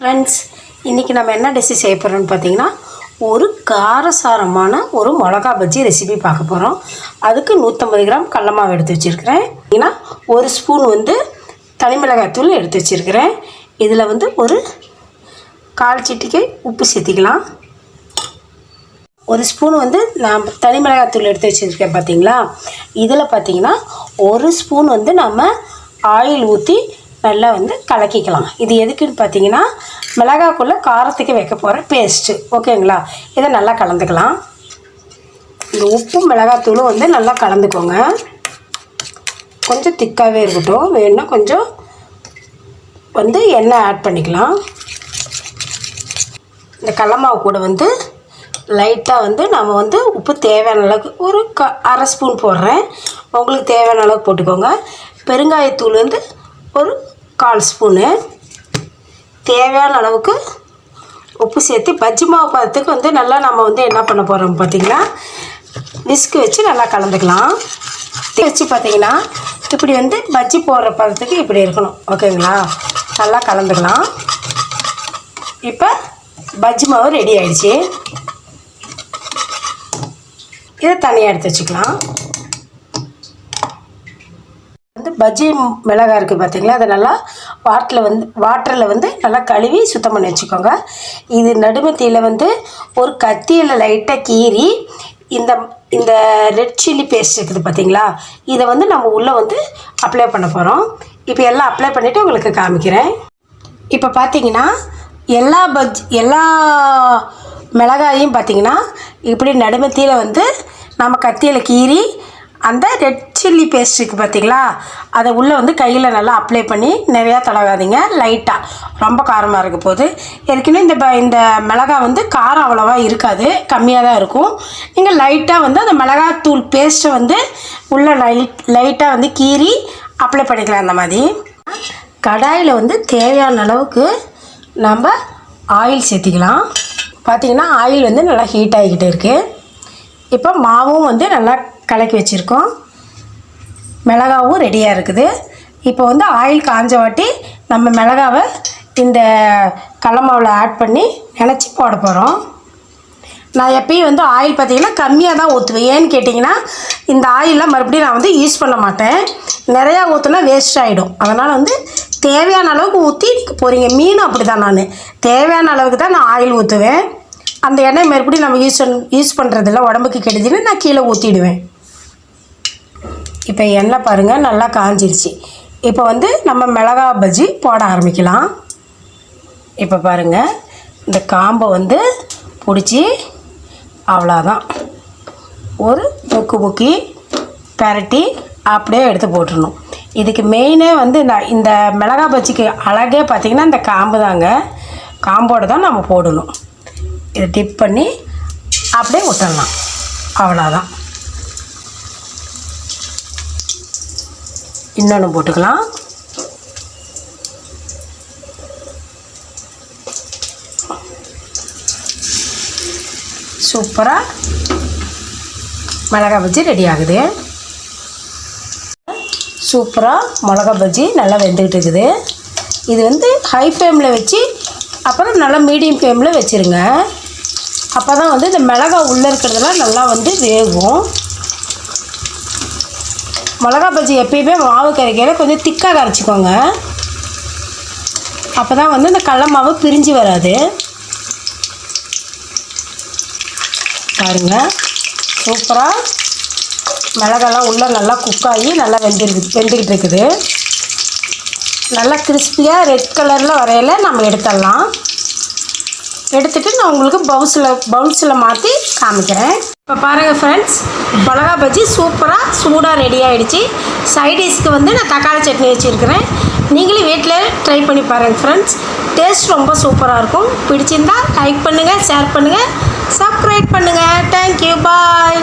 Friends இன்றைக்கி நம்ம என்ன டிஷ்ஷு செய்ய போகிறோம்னு பார்த்தீங்கன்னா ஒரு காரசாரமான ஒரு மிளகா பஜ்ஜி ரெசிபி பார்க்க போகிறோம் அதுக்கு நூற்றம்பது கிராம் கடல மாவு எடுத்து வச்சுருக்கிறேன். ஏன்னா ஒரு ஸ்பூன் வந்து தனிமிளகாய்த்தூள் எடுத்து வச்சுருக்கிறேன். இதில் வந்து ஒரு கால் சிட்டிக்கை உப்பு சேர்த்திக்கலாம். ஒரு ஸ்பூன் வந்து நான் தனிமிளகாய்த்தூள் எடுத்து வச்சுருக்கேன் பார்த்தீங்களா? இதில் பார்த்தீங்கன்னா ஒரு ஸ்பூன் வந்து நம்ம ஆயில் ஊற்றி நல்லா வந்து கலக்கிக்கலாம். இது எதுக்குன்னு பார்த்தீங்கன்னா மிளகாக்குள்ளே காரத்துக்கு வைக்க போகிற பேஸ்ட்டு ஓகேங்களா இதை நல்லா கலந்துக்கலாம். இந்த உப்பும் மிளகாத்தூளும் வந்து நல்லா கலந்துக்கோங்க. கொஞ்சம் திக்காகவே இருக்கட்டும். வேணும்னா கொஞ்சம் வந்து எண்ணெய் ஆட் பண்ணிக்கலாம். இந்த கடல மாவு கூட வந்து லைட்டாக வந்து நம்ம வந்து உப்பு தேவையான அளவுக்கு ஒரு க அரை ஸ்பூன் போடுறேன். உங்களுக்கு தேவையான அளவுக்கு போட்டுக்கோங்க. பெருங்காயத்தூள் வந்து ஒரு கால் ஸ்பூனு. தேவையான அளவுக்கு உப்பு சேர்த்து பஜ்ஜி மாவு பதத்துக்கு வந்து நல்லா நம்ம வந்து என்ன பண்ண போகிறோம் பார்த்திங்கன்னா விஸ்கு வச்சு நல்லா கலந்துக்கலாம். வச்சு பார்த்திங்கன்னா இப்படி வந்து பஜ்ஜி போடுற பதத்துக்கு இப்படி இருக்கணும். ஓகேங்களா நல்லா கலந்துக்கலாம். இப்போ பஜ்ஜி மாவு ரெடி ஆயிடுச்சு. இதை தனியாக எடுத்து வச்சுக்கலாம். பஜ்ஜி மிளகாய் இருக்குது பார்த்தீங்களா அதை நல்லா வாட்டரில் வந்து வாட்டரில் வந்து நல்லா கழுவி சுத்தம் பண்ணி வச்சுக்கோங்க. இது நடுமத்தியில் வந்து ஒரு கத்தியில் லைட்டாக கீறி இந்த இந்த ரெட் சில்லி பேஸ்ட் இருக்குது பார்த்திங்களா இதை வந்து நம்ம உள்ளே வந்து அப்ளை பண்ண போகிறோம் இப்போ எல்லாம் அப்ளை பண்ணிவிட்டு உங்களுக்கு காமிக்கிறேன். இப்போ பார்த்தீங்கன்னா எல்லா பஜ் எல்லா மிளகாயும் பார்த்திங்கன்னா இப்படி நடுமத்தியில் வந்து நம்ம கத்தியில் கீறி அந்த ரெட் சில்லி பேஸ்ட் இருக்குது பார்த்தீங்களா அதை உள்ளே வந்து கையில் நல்லா அப்ளை பண்ணி நிறையா தடவாதீங்க லைட்டாக ரொம்ப காரமாக இருக்க போது. ஏற்கனவே இந்த ப- இந்த மிளகாய் வந்து காரம் அவ்வளோவா இருக்காது கம்மியாக தான் இருக்கும். நீங்கள் லைட்டாக வந்து அந்த மிளகாத்தூள் பேஸ்ட்டை வந்து உள்ளே லைட் லைட்டாக வந்து கீறி அப்ளை பண்ணிக்கலாம் அந்த மாதிரி. கடாயில் வந்து தேவையான அளவுக்கு நம்ம ஆயில் சேர்த்திக்கலாம். பார்த்திங்கன்னா ஆயில் வந்து நல்லா ஹீட் ஆகிக்கிட்டு இருக்குது இப்போ மாவும் வந்து நல்லா கலக்கி வச்சுருக்கோம். மிளகாவும் ரெடியாக இருக்குது. இப்போ வந்து ஆயில் காஞ்ச வாட்டி நம்ம மிளகாவை இந்த கடலமாவில் ஆட் பண்ணி நினச்சி போட போகிறோம் நான் எப்பயும் வந்து ஆயில் பார்த்தீங்கன்னா கம்மியாக தான் ஊற்றுவேன் ஏன்னு கேட்டிங்கன்னா இந்த ஆயிலெலாம் மறுபடியும் நான் வந்து யூஸ் பண்ண மாட்டேன். நிறையா ஊற்றுனா வேஸ்ட் ஆகிடும் அதனால் வந்து தேவையான அளவுக்கு ஊற்றி போகிறீங்க மீனும் அப்படி தான் நான். தேவையான அளவுக்கு தான் நான் ஆயில் ஊற்றுவேன் அந்த எண்ணெய் மறுபடியும் நம்ம யூஸ் யூஸ் பண்ணுறதில்ல உடம்புக்கு கெடுதுன்னு நான் கீழே ஊற்றிடுவேன் இப்போ எண்ணெய் பாருங்கள் நல்லா காஞ்சிருச்சு. இப்போ வந்து நம்ம மிளகா பஜ்ஜி போட ஆரம்பிக்கலாம். இப்போ பாருங்கள் இந்த காம்பை வந்து பிடிச்சி அவ்வளோதான் ஒரு முக்கு முக்கி பெரட்டி அப்படியே எடுத்து போட்டுடணும். இதுக்கு மெயினே வந்து இந்த இந்த மிளகா பஜ்ஜிக்கு அழகே பார்த்திங்கன்னா இந்த காம்பு தாங்க. காம்போடு தான் நம்ம போடணும். இதை டிப் பண்ணி அப்படியே விட்டுடலாம் அவ்வளோதான் இன்னொன்று போட்டுக்கலாம். சூப்பராக மிளகா பஜ்ஜி ரெடி ஆகுது. சூப்பராக மிளகா பஜ்ஜி நல்லா வெந்துக்கிட்டு இருக்குது. இது வந்து ஹை ஃப்ளேமில் வச்சு அப்புறம் நல்லா மீடியம் ஃப்ளேமில் வச்சுருங்க. அப்போ தான் வந்து இந்த மிளகா உள்ளே இருக்கிறதெல்லாம் நல்லா வந்து வேகும். மிளகா பஜ்ஜி எப்பயுமே மாவு கரைக்கையில கொஞ்சம் திக்காக கரைச்சிக்கோங்க. அப்போ தான் வந்து இந்த கடல மாவு பிரிஞ்சு வராது. பாருங்கள் சூப்பராக மிளகாலாம் உள்ளே நல்லா குக்காகி நல்லா வெந்திருக்கு வெந்துக்கிட்டு இருக்குது. நல்லா கிறிஸ்பியாக ரெட் கலரில் வரையில நம்ம எடுத்துடலாம். எடுத்துகிட்டு நான் உங்களுக்கு பவுல்ஸில் பவுல்ஸில் மாற்றி காமிக்கிறேன். இப்போ பாருங்கள் ஃப்ரெண்ட்ஸ் மிளகா பஜ்ஜி சூப்பராக சூடாக ரெடி ஆகிடுச்சு சைடிஷ்க்கு வந்து நான் தக்காளி சட்னி வச்சுருக்கிறேன். நீங்களும் வீட்டில் ட்ரை பண்ணி பாருங்கள் ஃப்ரெண்ட்ஸ் டேஸ்ட் ரொம்ப சூப்பராக இருக்கும். பிடிச்சிருந்தா லைக் பண்ணுங்கள் ஷேர் பண்ணுங்கள் சப்ஸ்கிரைப் பண்ணுங்கள் தேங்க்யூ பாய்